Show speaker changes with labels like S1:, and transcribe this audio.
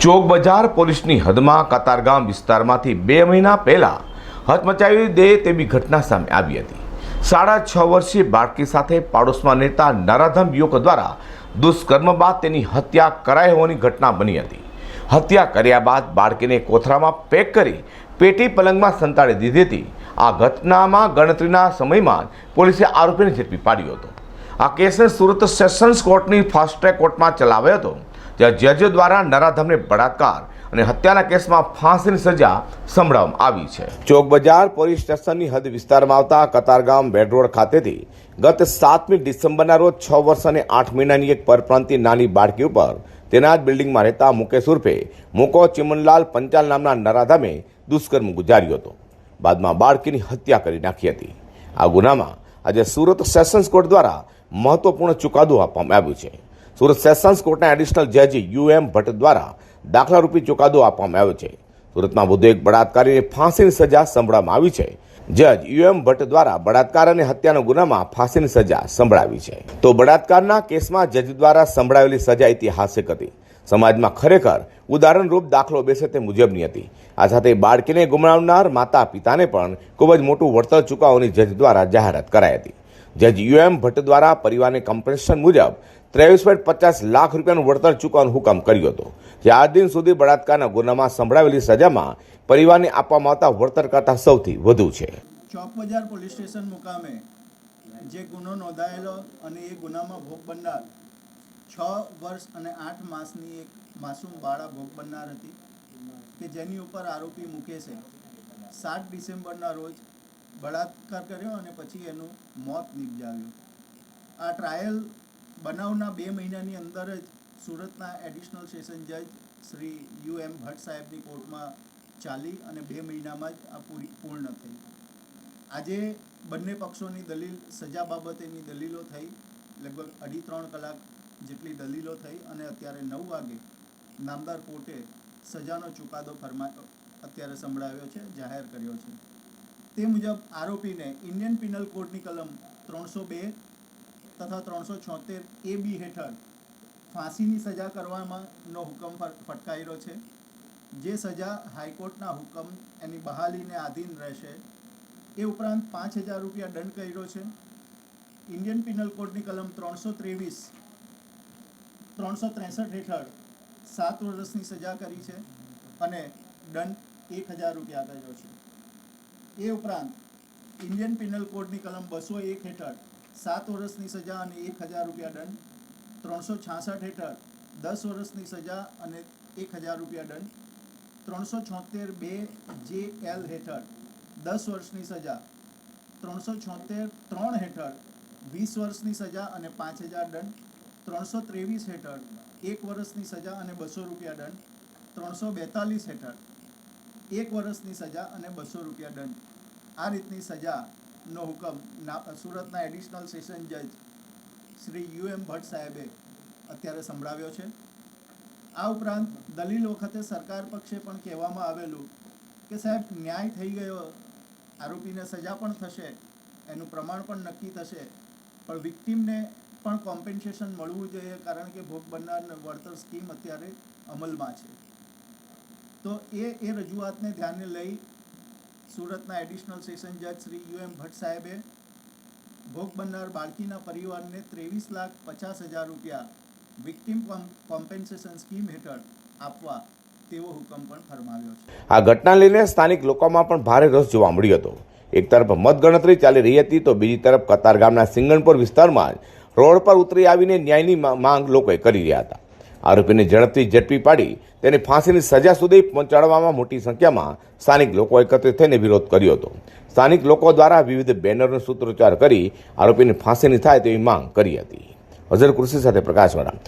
S1: ચોક બજાર પોલીસની હદમાં કતારગામ વિસ્તારમાંથી બે મહિના પહેલાં હચમચાવી દે તેવી ઘટના સામે આવી હતી. સાડા છ વર્ષીય બાળકી સાથે પાડોશમાં નેતા નરાધમ યુવક દ્વારા દુષ્કર્મ બાદ તેની હત્યા કરાઈ હોવાની ઘટના બની હતી. હત્યા કર્યા બાદ બાળકીને કોથળામાં પેક કરી પેટી પલંગમાં સંતાડી દીધી હતી. આ ઘટનામાં ગણતરીના સમયમાં પોલીસે આરોપીને ઝડપી પાડ્યો હતો. આ કેસને સુરત સેશન્સ કોર્ટની ફાસ્ટ ટ્રેક કોર્ટમાં ચલાવ્યો હતો. જ્યાં જજ દ્વારા નરાધમને બળાત્કાર અને હત્યાના કેસમાં ફાંસીની સજા સંભળાવવામાં આવી છે. ચોક બજાર, પોલીસ સ્ટેશનની હદ વિસ્તારમાં આવતા કતારગામ બેડરોડ ખાતેથી ગત સાતમી ડિસેમ્બરના રોજ છ વર્ષ અને આઠ મહિનાની એક પરપ્રાંતિય નાની બાળકી ઉપર તેના જ બિલ્ડિંગમાં રહેતા મુકેશ ઉર્ફે મુકો ચિમનલાલ પંચાલ નામના નરાધામે દુષ્કર્મ ગુજાર્યો હતો. બાદમાં બાળકીની હત્યા કરી નાખી હતી. આ ગુનામાં આજે સુરત સેશન્સ કોર્ટ દ્વારા મહત્વપૂર્ણ ચુકાદો આપવામાં આવ્યો છે. સુરત સેશન્સ કોર્ટના એડિશનલ જજ યુ એમ ભટ્ટ દ્વારા દાખલારૂપી ચુકાદો આપવામાં આવ્યો છે. સુરતમાં વધુ એક બળાત્કારીને ફાંસીની સજા સંભળાવવામાં આવી છે. જજ યુ એમ ભટ્ટ દ્વારા બળાત્કાર અને હત્યાના ગુનામાં ફાંસીની સજા સંભળાવી છે. તો બળાત્કારના કેસમાં જજ દ્વારા સંભળાવેલી સજા ઐતિહાસિક હતી. સમાજમાં ખરેખર ઉદાહરણરૂપ દાખલો બેસે તે મુજબની હતી. આ સાથે બાળકીને ગુમાવનાર માતા પિતાને પણ ખૂબ જ મોટું વળતર ચૂકવવાની જજ દ્વારા જાહેરાત કરાઈ હતી. જજ યુ એમ ભટ્ટ દ્વારા પરિવારને કમ્પન્સેશન મુજબ ત્રેવીસ પોઈન્ટ પચાસ લાખ રૂપિયાનું વળતર ચૂકવવાનો હુકમ કર્યો હતો. જે આ દિન સુધી બળાત્કારના ગુનામાં સંભળાવેલી સજામાં પરિવારને આપવામાં આવતા વળતર કરતાં સૌથી વધુ છે.
S2: ચોક બજાર પોલીસ સ્ટેશન મુકામે જે ગુનો નોંધાયેલો અને એ ગુનામાં ભોગ બનનાર છ વર્ષ અને આઠ માસની એક માસૂમ બાળા ભોગ બનનાર હતી કે જેની ઉપર આરોપી મુકેશે. સાત ડિસેમ્બરના રોજ બળાત્કાર કર્યો અને પછી એનું મોત નિપજાવ્યું. આ ટ્રાયલ બનાવના બે મહિનાની અંદર જ સુરતના એડિશનલ સેશન જજ શ્રી યુ એમ ભટ્ટ સાહેબની કોર્ટમાં ચાલી અને બે મહિનામાં જ આ પૂરી પૂર્ણ થઈ. આજે બંને પક્ષોની દલીલ સજા બાબતેની દલીલો થઈ. લગભગ અઢી ત્રણ કલાક જેટલી દલીલો થઈ અને અત્યારે નવ વાગે નામદાર કોર્ટે સજાનો ચુકાદો ફરમા, અત્યારે સંભળાવ્યો છે, જાહેર કર્યો છે. તે મુજબ આરોપીને ઇન્ડિયન પિનલ કોડની કલમ ત્રણસો બે તથા ત્રણસો છોતેર એ બી હેઠળ ફાંસીની સજા કરવામાંનો હુકમ ફટ- ફટકાર્યો છે. જે સજા હાઈકોર્ટના હુકમ એની બહાલીને આધીન રહેશે, એ ઉપરાંત પાંચ હજાર રૂપિયા દંડ કર્યો છે. ઇન્ડિયન પિનલ કોડની કલમ ત્રણસો ત્રેવીસ, ત્રણસો ત્રેસઠ હેઠળ સાત વર્ષની સજા કરી છે અને દંડ એક હજાર રૂપિયા કર્યો છે. એ ઉપરાંત ઇન્ડિયન પિનલ કોડની કલમ બસો એક હેઠળ સાત વર્ષની સજા અને એક હજાર રૂપિયા દંડ, ત્રણસો છાસઠ હેઠળ દસ વર્ષની સજા અને એક હજાર રૂપિયા દંડ, ત્રણસો છોતેર બે જે એલ હેઠળ દસ વર્ષની સજા, ત્રણસો છોતેર ત્રણ હેઠળ વીસ વર્ષની સજા અને પાંચ હજાર દંડ, ત્રણસો ત્રેવીસ હેઠળ એક વર્ષની સજા અને બસો રૂપિયા દંડ, ત્રણસો બેતાલીસ હેઠળ એક વર્ષની સજા અને બસો રૂપિયા દંડ. આ રીતની સજાનો હુકમ સુરતના એડિશનલ સેશન જજ શ્રી યુ એમ ભટ્ટ સાહેબે અત્યારે સંભળાવ્યો છે. આ ઉપરાંત દલીલ વખતે સરકાર પક્ષે પણ કહેવામાં આવેલું કે સાહેબ, ન્યાય થઈ ગયો, આરોપીને સજા પણ થશે, એનું પ્રમાણ પણ નક્કી થશે, પણ વિક્ટીમને પણ કોમ્પેન્સેશન મળવું જોઈએ કારણ કે ભોગ બનનાર વળતર સ્કીમ અત્યારે અમલમાં છે. તો એ એ રજૂઆતને ધ્યાને લઈ સુરતના એડિશનલ સેશન જજ શ્રી યુ એમ ભટ્ટ સાહેબે ભોગ બનનાર બાળકીના પરિવારને ત્રેવીસ લાખ પચાસ હજાર રૂપિયા વિક્ટીમ કોમ્પેન્સેશન સ્કીમ હેઠળ આપવા તેવો હુકમ પણ ફરમાવ્યો છે.
S1: આ ઘટના લઈને સ્થાનિક લોકોમાં પણ ભારે રસ જોવા મળ્યો હતો. એક તરફ મતગણતરી ચાલી રહી હતી તો બીજી તરફ કતાર ગામના સિંગણપુર વિસ્તારમાં રોડ પર ઉતરી આવીને ન્યાયની માંગ લોકોએ કરી રહ્યા હતા. આરોપીને ઝડપથી ઝડપી પાડી તેને ફાંસીની સજા સુધી પહોંચાડવામાં મોટી સંખ્યામાં સ્થાનિક લોકો એકત્રિત થઈને વિરોધ કર્યો હતો. સ્થાનિક લોકો દ્વારા વિવિધ બેનરનો સૂત્રોચ્ચાર કરી આરોપીને ફાંસીની થાય તેવી માંગ કરી હતી. અઝર કૃષિ સાથે પ્રકાશવાળા